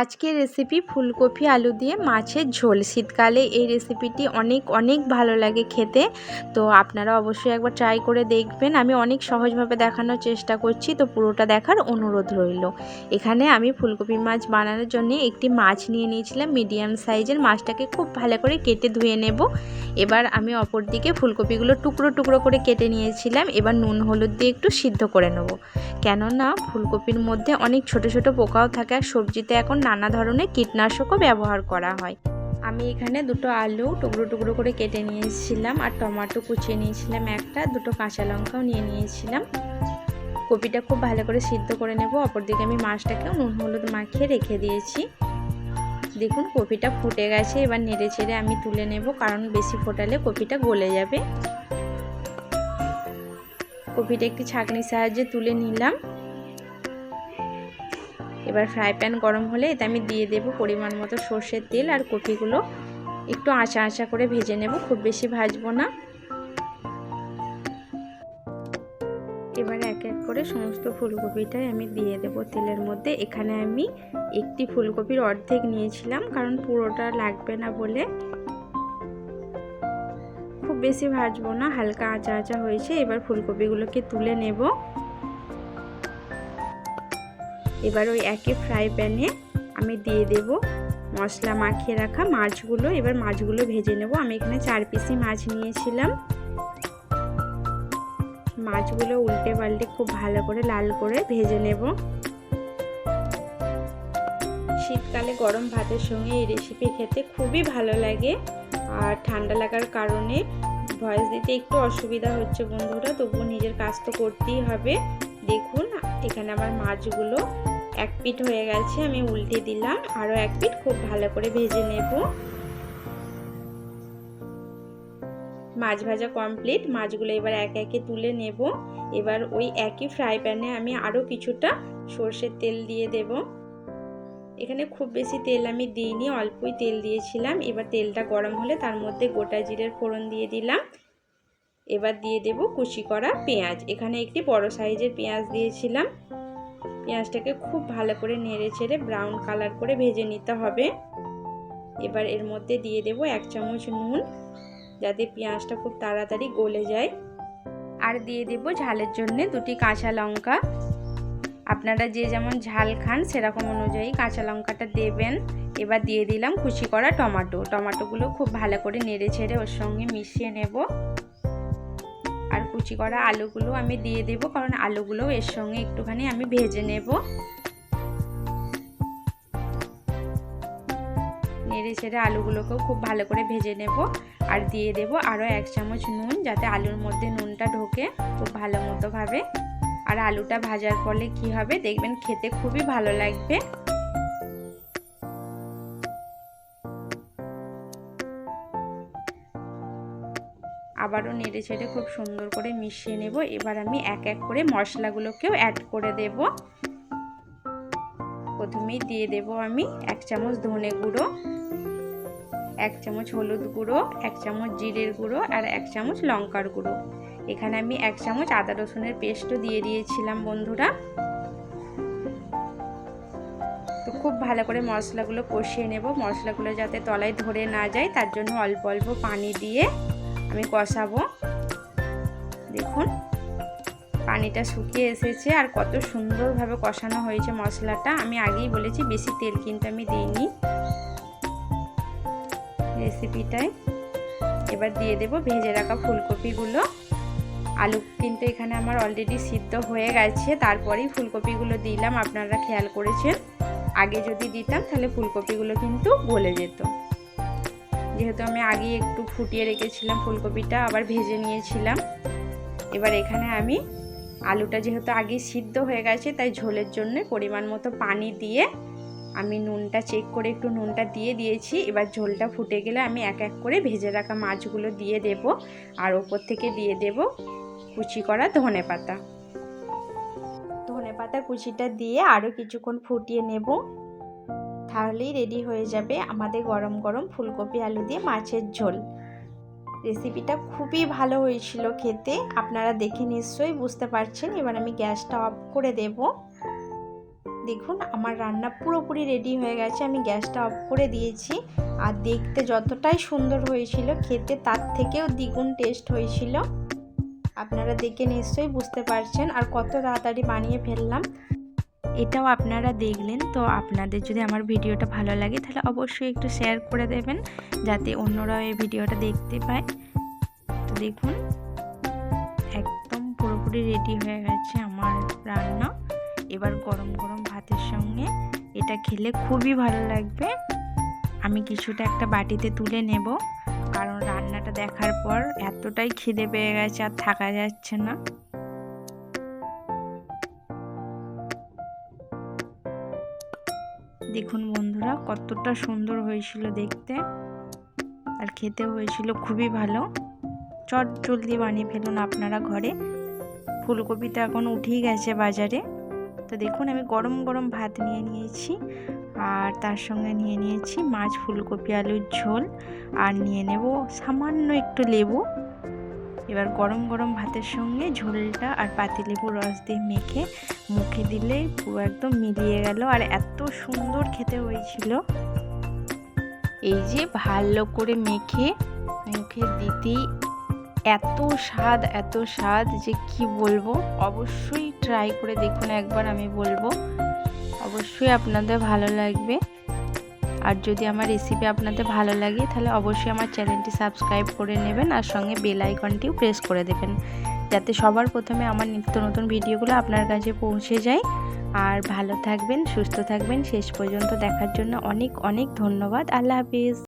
আজকের রেসিপি ফুলকপি, আলু দিয়ে মাছের ঝোল। শীতকালে এই রেসিপিটি অনেক অনেক ভালো লাগে খেতে। তো আপনারা অবশ্যই একবার ট্রাই করে দেখবেন। আমি অনেক সহজভাবে দেখানোর চেষ্টা করছি, তো পুরোটা দেখার অনুরোধ রইল। এখানে আমি ফুলকপি মাছ বানানোর জন্য একটি মাছ নিয়ে নিয়েছিলাম মিডিয়াম সাইজের মাছটাকে খুব ভালো করে কেটে ধুয়ে নেব। এবার আমি অপর দিকে ফুলকপিগুলো টুকরো টুকরো করে কেটে নিয়েছিলাম। এবার নুন, হলুদ দিয়ে একটু সিদ্ধ করে নেব। কেননা ফুলকপির মধ্যে অনেক ছোট ছোট পোকাও থাকে, আর সবজিতে এখন নানা ধরনের কীটনাশকও ব্যবহার করা হয়। আমি এখানে দুটো আলু টুকরো টুকরো করে কেটে নিয়েছিলাম আর টমেটো কুচিয়ে নিয়েছিলাম একটা, দুটো কাঁচা লঙ্কাও নিয়ে নিয়েছিলাম। কপিটা খুব ভালো করে সিদ্ধ করে নেব। অপরদিকে আমি মাছটাকেও নুন হলুদ মাখিয়ে রেখে দিয়েছি। দেখুন কপিটা ফুটে গেছে, এবার নেড়ে চেড়ে আমি তুলে নেব কারণ বেশি ফোটালে কপিটা গলে যাবে। কপিটা একটি ছাঁকনির সাহায্যে তুলে নিলাম। এবার ফ্রাই প্যান গরম হলে এতে আমি দিয়ে দেব পরিমাণ মতো সর্ষের তেল আর কপিগুলো। একটু আঁচা আঁচা করে ভেজে নেব, খুব বেশি ভাজবো না। এবার এক এক করে সমস্ত ফুলকপিটাই আমি দিয়ে দেব তেলের মধ্যে। এখানে আমি একটি ফুলকপির অর্ধেক নিয়েছিলাম, কারণ পুরোটা লাগবে না বলে। খুব বেশি ভাজবো না, হালকা আঁচা আঁচা হয়েছে। এবার ফুলকপিগুলোকে তুলে নেব। এবার ওই একই ফ্রাই প্যানে আমি দিয়ে দেব মশলা মাখিয়ে রাখা মাছগুলো। এবার মাছগুলো ভেজে নেব। আমি এখানে চার পিসি মাছ নিয়েছিলাম। মাছগুলো উল্টে পাল্টে খুব ভালো করে লাল করে ভেজে নেব। শীতকালে গরম ভাতের সঙ্গে এই রেসিপি খেতে খুবই ভালো লাগে। আর ঠান্ডা লাগার কারণে ভয়েস দিতে একটু অসুবিধা হচ্ছে বন্ধুরা, তবুও নিজের কাজ তো করতেই হবে। দেখুন, এখানে আমার মাছগুলো এক পিঠ হয়ে গেছে, আমি উল্টে দিলাম। আরও এক পিঠ খুব ভালো করে ভেজে নেব। মাছ ভাজা কমপ্লিট মাছগুলো এবার একে একে তুলে নেব। এবার ওই একই ফ্রাই প্যানে আমি আরও কিছুটা সর্ষের তেল দিয়ে দেব। এখানে খুব বেশি তেল আমি দিইনি, অল্পই তেল দিয়েছিলাম। এবার তেলটা গরম হলে তার মধ্যে গোটা জিরের ফোড়ন দিয়ে দিলাম। এবার দিয়ে দেব কুচি করা পেঁয়াজ। এখানে একটি বড় সাইজের পেঁয়াজ দিয়েছিলাম। পেঁয়াজটাকে খুব ভালো করে নেড়ে চেড়ে ব্রাউন কালার করে ভেজে নিতে হবে। এবার এর মধ্যে দিয়ে দেব এক চামচ নুন, যাতে পেঁয়াজটা খুব তাড়াতাড়ি গলে যায়। আর দিয়ে দেব ঝালের জন্য দুটি কাঁচা লঙ্কা। আপনারা যে যেমন ঝাল খান, সেরকম অনুযায়ী কাঁচা লঙ্কাটা দেবেন। এবার দিয়ে দিলাম কুচি করা টমাটো। টমাটোগুলো খুব ভালো করে নেড়ে ছেড়ে ওর সঙ্গে মিশিয়ে নেব। কুচি করা আলুগুলো আমি দিয়ে দেব, কারণ আলুগুলো এর সঙ্গে একটুখানি আমি ভেজে নেব। নেড়ে ছেড়ে আলুগুলোকেও খুব ভালো করে ভেজে নেব আর দিয়ে দেব আরও এক চামচ নুন, যাতে আলুর মধ্যে নুনটা ঢোকে খুব ভালো মতোভাবে। আর আলুটা ভাজার ফলে কি হবে, দেখবেন খেতে খুবই ভালো লাগবে। আবারও নেড়ে ছেড়ে খুব সুন্দর করে মিশিয়ে নেব। এবার আমি এক এক করে মশলাগুলোকেও অ্যাড করে দেব। প্রথমেই দিয়ে দেব আমি এক চামচ ধনে গুঁড়ো, এক চামচ হলুদ গুঁড়ো, এক চামচ জিরের গুঁড়ো আর এক চামচ লঙ্কার গুঁড়ো। এখানে আমি এক চামচ আদা রসুনের পেস্টও দিয়ে দিয়েছিলাম বন্ধুরা। তো খুব ভালো করে মশলাগুলো কষিয়ে নেব। মশলাগুলো যাতে তলায় ধরে না যায়, তার জন্য অল্প অল্প পানি দিয়ে আমি কষাবো। দেখুন, পানিটা শুকিয়ে এসেছে আর কত সুন্দরভাবে কষানো হয়েছে মশলাটা। আমি আগেই বলেছি, বেশি তেল কিন্তু আমি দিইনি। রেসিপিটায় এবার দিয়ে দেব ভেজে রাখা ফুলকপিগুলো। আলু কিন্তু এখানে আমার অলরেডি সিদ্ধ হয়ে গেছে, তারপরেই ফুলকপিগুলো দিলাম। আপনারা খেয়াল করেছেন, আগে যদি দিতাম তাহলে ফুলকপিগুলো কিন্তু গলে যেত। যেহেতু আমি আগে একটু ফুটিয়ে রেখেছিলাম ফুলকপিটা, আবার ভেজে নিয়েছিলাম। এবার এখানে আমি আলুটা যেহেতু আগে সিদ্ধ হয়ে গেছে, তাই ঝোলের জন্য পরিমাণ মতো পানি দিয়ে আমি নুনটা চেক করে একটু নুনটা দিয়ে দিয়েছি। এবার ঝোলটা ফুটে গেলে আমি এক এক করে ভেজে রাখা মাছগুলো দিয়ে দেব আর ওপর থেকে দিয়ে দেব কুচি করা ধনে পাতা। ধনে পাতা কুচিটা দিয়ে আরও কিছুক্ষণ ফুটিয়ে নেব। তাহলেই রেডি হয়ে যাবে আমাদের গরম গরম ফুলকপি আলু দিয়ে মাছের ঝোল। রেসিপিটা খুবই ভালো হয়েছিল খেতে, আপনারা দেখে নিশ্চয়ই বুঝতে পারছেন। এবার আমি গ্যাসটা অফ করে দেব। দেখুন, আমার রান্না পুরোপুরি রেডি হয়ে গেছে, আমি গ্যাসটা অফ করে দিয়েছি। আর দেখতে যতটাই সুন্দর হয়েছিল খেতে, তার থেকেও দ্বিগুণ টেস্ট হয়েছিল। আপনারা দেখে নিশ্চয়ই বুঝতে পারছেন। আর কত তাড়াতাড়ি বানিয়ে ফেললাম। এটাও আপনারা দেখলেন। তো আপনাদের যদি আমার ভিডিওটা ভালো লাগে, তাহলে অবশ্যই একটু শেয়ার করে দেবেন, যাতে অন্যরাও এই ভিডিওটা দেখতে পায়। তো দেখুন, একদম পুরোপুরি রেডি হয়ে গেছে আমার রান্না। এবার গরম গরম ভাতের সঙ্গে এটা খেলে খুবই ভালো লাগবে। আমি কিছুটা একটা বাটিতে তুলে নেব, কারণ রান্নাটা দেখার পর এতটাই খিদে পেয়ে গেছে আর থাকা যাচ্ছে না। দেখুন বন্ধুরা, কতটা সুন্দর হয়েছিল দেখতে। আর খেতে হয়েছিল খুবই ভালো। চট জলদি বানিয়ে ফেলুন আপনারা ঘরে। ফুলকপিটা এখন উঠেই গেছে বাজারে। তো দেখুন, আমি গরম গরম ভাত নিয়ে নিয়েছি। আর তার সঙ্গে নিয়ে নিয়েছি মাছ, ফুলকপি, আলুর ঝোল। আর নিয়ে নেব সামান্য একটু লেবু। এবার গরম গরম ভাতের সঙ্গে ঝোলটা আর পাতিলেবুর রস দিয়ে মেখে মুখে দিলে পুরো একদম মিলিয়ে গেল। আর এত সুন্দর খেতে হয়েছিল। এই যে ভালো করে মেখে, মুখে দিতেই এত স্বাদ এত স্বাদ যে কি বলব? অবশ্যই ট্রাই করে দেখুন একবার, আমি বলব। অবশ্যই আপনাদের ভালো লাগবে। আর যদি আমার রেসিপি আপনাদের ভালো লাগে, তাহলে অবশ্যই আমার চ্যানেলটি সাবস্ক্রাইব করে নেবেন আর সঙ্গে বেল আইকনটিও প্রেস করে দেবেন। যাতে সবার প্রথমে আমার নিত্য নতুন ভিডিওগুলো আপনার কাছে পৌঁছে যায়। আর ভালো থাকবেন, সুস্থ থাকবেন। শেষ পর্যন্ত দেখার জন্য অনেক অনেক ধন্যবাদ। আল্লাহ হাফিজ।